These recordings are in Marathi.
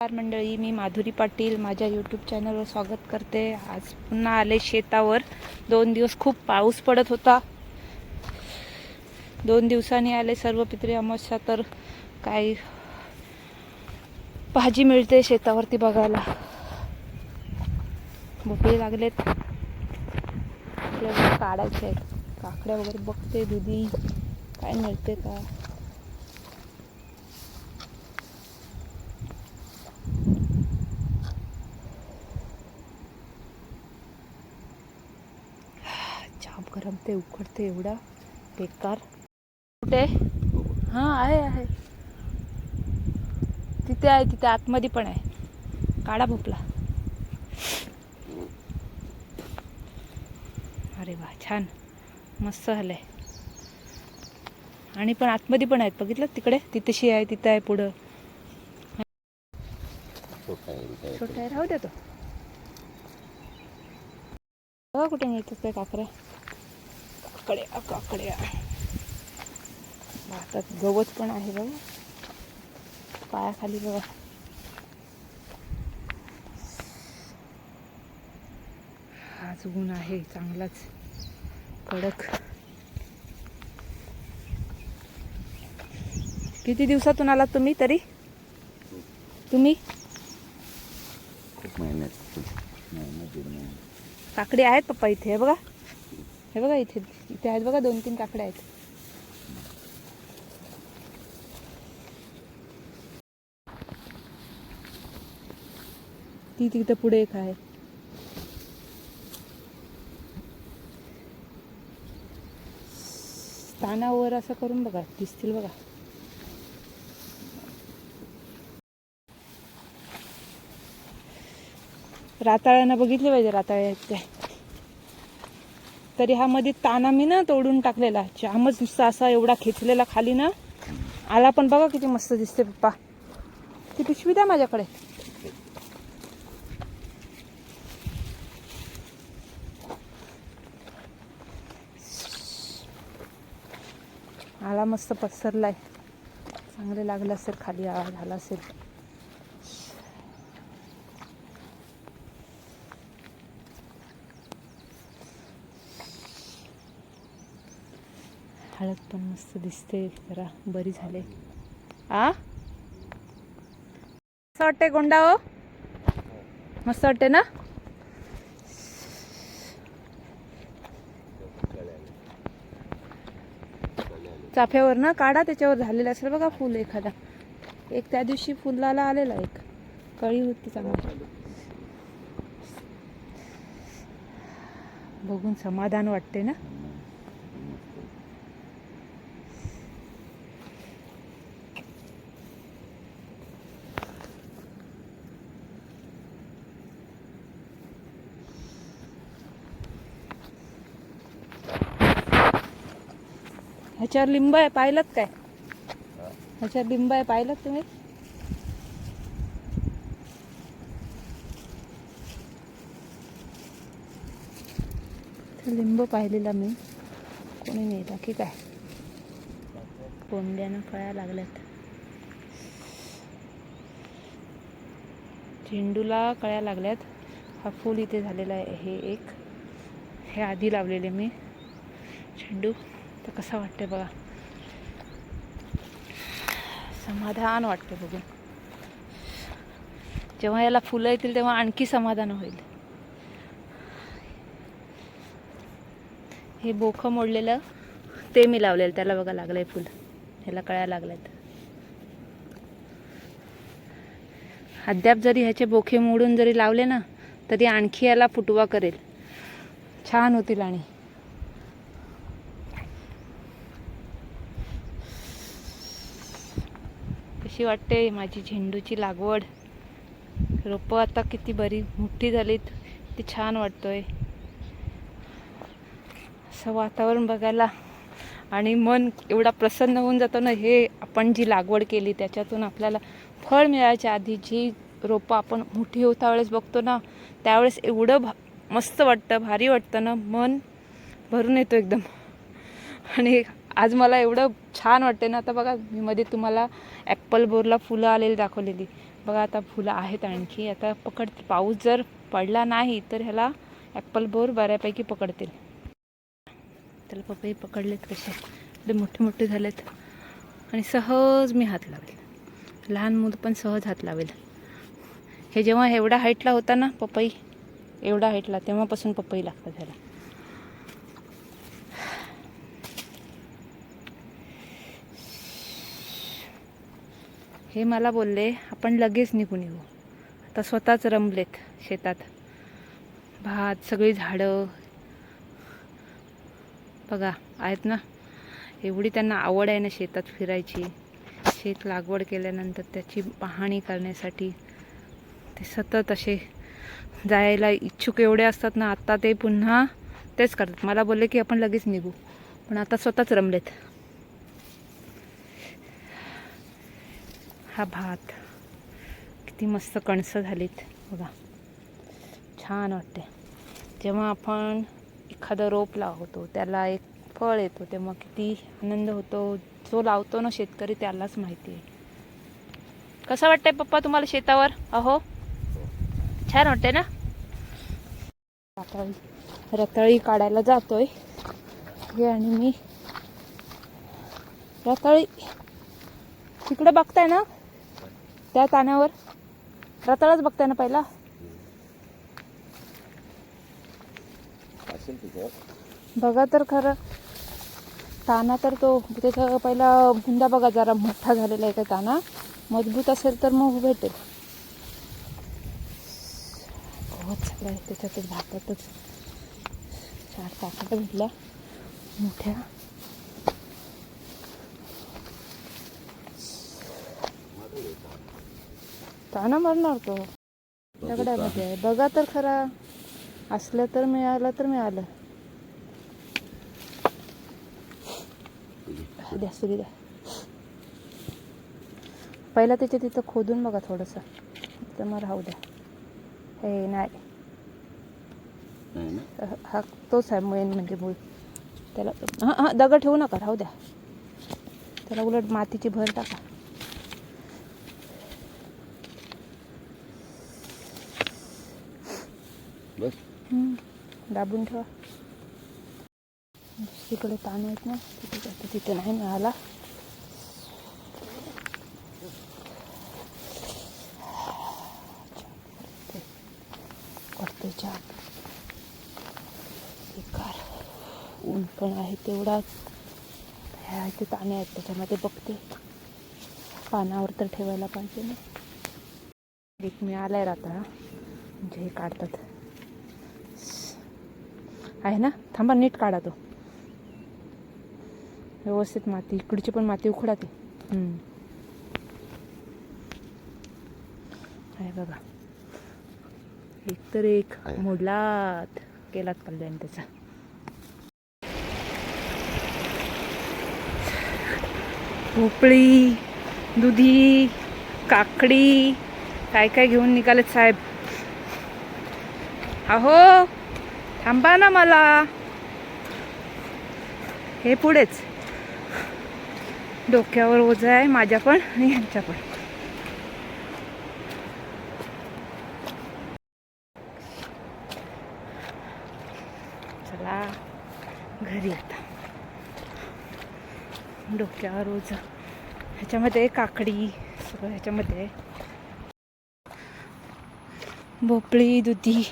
नमस्कार मंडळी मी माधुरी पाटील. माझ्या यूट्यूब चॅनलवर स्वागत करते. आज पुन्हा आले शेतावर. दोन दिवस खूप पाऊस पडत होता. दोन दिवसांनी आले सर्व पित्री अमावस्या तर काही भाजी मिळते शेतावरती बघायला. भोपळे लागलेत. काढायचे आहेत. काकड्या वगैरे बघते दुधी. काय मिळते का? जाम गरम ते उकडते एवढा बेकार. कुठे? हां आहे आहे. तिथे आहे तिथे आतमध्ये पण आहे. काढा भोपला अरे वा छान. मस्त झालंय. आणि पण आतमध्ये पण आहेत बघितलं तिकडे? तिथेशी आहे तिथं आहे पुढं. छोटा आहे राहू द्या तो. बघा कुठे मिळतात काय काकड्या काकड्या काकड्या. भातात गवत पण आहे बघा. पायाखाली बघा. आज ऊन आहे चांगलाच. कडक. किती दिवसातून आलात तुम्ही तरी? तुम्ही? काकडे आहेत पप्पा इथे बघा. हे बघा इथे इथे आहेत बघा दोन तीन काकडे आहेत. ती तिथं पुढे एक आहे. स्थानावर असं करून बघा दिसतील बघा. राताळ्यांना बघितले पाहिजे राताळे ते तरी हा मध्ये ताना मी ना तोडून टाकलेला. जामच नुसता असा एवढा खेचलेला खाली ना. आला पण बघा किती मस्त दिसते पप्पा. ती पिशवी द्या माझ्याकडे. आला मस्त पसरलाय. चांगले लागलं असेल खाली आळा झाला असेल. हळद पण मस्त दिसते जरा बरी झाले. आ? मस्त वाटते गोंडा हो? मस्त वाटते ना? चाफ्यावर ना काढा त्याच्यावर झालेला असेल बघा फुल एखादा. एक त्या दिवशी फुलाला आलेला एक. कळी होती चांगली. बघून समाधान वाटते ना? ह्याच्यावर लिंब आहे पाहिलं काय? ह्याच्यावर लिंब आहे पाहिलं तुम्ही? लिंब पाहिलेला मी. कोणी नाही बाकी काय? कोंड्यानं कळ्या लागल्यात. झेंडूला कळ्या लागल्यात. हा फूल इथे झालेला आहे. हे एक. हे आधी लावलेले मी. झेंडू. तर कसं वाटते बघा. समाधान वाटते बघून. जेव्हा याला फुलं येतील तेव्हा आणखी समाधान होईल. हे बोखं मोडलेलं ते मी लावलेलं त्याला बघा लागलंय फुल. ह्याला कळायला लागल्यात. अद्याप जरी ह्याचे बोखे मोडून जरी लावले ना तरी आणखी याला फुटवा करेल. छान होतील आणि. कशी वाटते माझी झेंडूची लागवड. रोपं आता किती बरी मोठी झालीत ती छान वाटतोय. असं वातावरण बघायला. आणि मन एवढा प्रसन्न होऊन जातं ना हे आपण जी लागवड केली त्याच्यातून आपल्याला फळ मिळायच्या आधी जी रोपं आपण मोठी होता वेळेस बघतो ना त्यावेळेस एवढं भा मस्त वाटतं भारी वाटतं ना मन भरून येतो एकदम. आणि आज मला एवढं छान वाटते ना. आता बघा मी मध्ये तुम्हाला ॲप्पल बोरला फुलं आलेली दाखवलेली. बघा आता फुलं आहेत आणखी. आता पकड पाऊस जर पडला नाही तर ह्याला ॲपल बोर बऱ्यापैकी पकडतील. त्याला पपई पकडलेत कसे? ते मोठे मोठे झालेत. आणि सहज मी हात लावेल. लहान मुलं पण सहज हात लावेल. हे जेव्हा एवढा हाईटला होता ना पपई एवढा हाईटला तेव्हापासून पपई लागतात ह्याला. हे मला बोलले आपण लगेच निघून येऊ. आता स्वतःच रमलेत शेतात. भात सगळी झाडं. बघा आहेत ना? एवढी त्यांना आवड आहे ना शेतात फिरायची. शेत लागवड केल्यानंतर त्याची पाहणी करण्यासाठी ते सतत असे जायला इच्छुक एवढे असतात ना आत्ता ते पुन्हा तेच करतात. मला बोलले की आपण लगेच निघू. पण आता स्वतःच रमलेत. हा भात. किती मस्त कणसं झालीत. बघा. छान वाटते जेव्हा आपण एखादं रोप लावतो त्याला एक फळ येतो तेव्हा किती आनंद होतो. जो लावतो ना शेतकरी त्यालाच माहिती आहे. कसं वाटतंय पप्पा तुम्हाला शेतावर? अहो? छान वाटते ना? रताळी रताळी काढायला जातोय. हे आणि मी. रताळी तिकडे बघताय ना? त्या ताण्यावर रताळाच बघताय ना पहिला? बघा तर खरं. ताना तर तो त्याचा पहिला बुंदा बघा जरा मोठा झालेला आहे का ताना. मजबूत असेल तर मग भेटेल. सगळं आहे त्याच्यातच भातातच. चार पाकट भेटल्या. मोठ्या. ताना मरणार तो. दगडामध्ये आहे. बघा तर खरा. असलं तर मिळालं तर मिळालं. द्या असू द्या. पहिला त्याच्या तिथं खोदून बघा थोडंसं. तर मग राहू द्या. हे नाही. हा तोच आहे मेन म्हणजे मूळ. त्याला हां हां दगड ठेवू नका राहू द्या. त्याला उलट मातीची भर टाका. दाबून ठेवा. तिकडे ताण आहेत ना तिथे तिथे नाही मिळाला. पडते बेकार. ऊन पण आहे तेवढाच. ह्या इथे ताणे आहेत त्याच्यामध्ये बघते. पानावर तर ठेवायला पाहिजे ना. एक मिळालाय आता म्हणजे हे काढतात. आहे ना? थांबा नीट काढा तो. व्यवस्थित माती. इकडची पण माती उखडा ती हम्म. आहे बघा. एक तर एक. मोडलात. केलात कल्याण त्याचा. भोपळी दुधी काकडी. काय काय घेऊन निघालेत साहेब? अहो! थांबा ना मला. हे पुढेच. डोक्यावर ओझ आहे माझ्या पण आणि यांच्या पण. चला घरी आता. डोक्यावर ओझ. ह्याच्यामध्ये काकडी सगळं ह्याच्यामध्ये. भोपळी दुधी.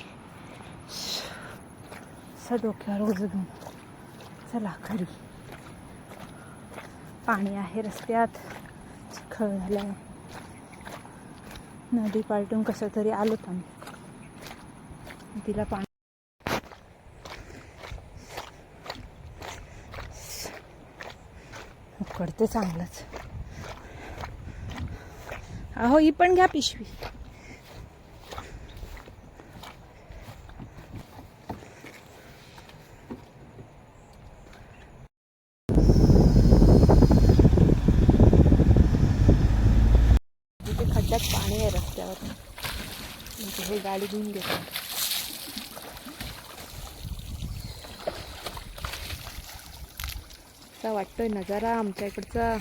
असा डोक्यावर ओझ घेऊन चला घरी. पाणी आहे रस्त्यात चिखल झालाय. नदी पालटून कसं तरी आलोत आम्ही तिला पाणी उकडते चांगलंच. अहो ही पण घ्या पिशवी तिथे खड्ड्यात पाणी आहे रस्त्यावर म्हणजे हे गाडी घेऊन घेतो असा वाटतोय नजारा आमच्या इकडचा.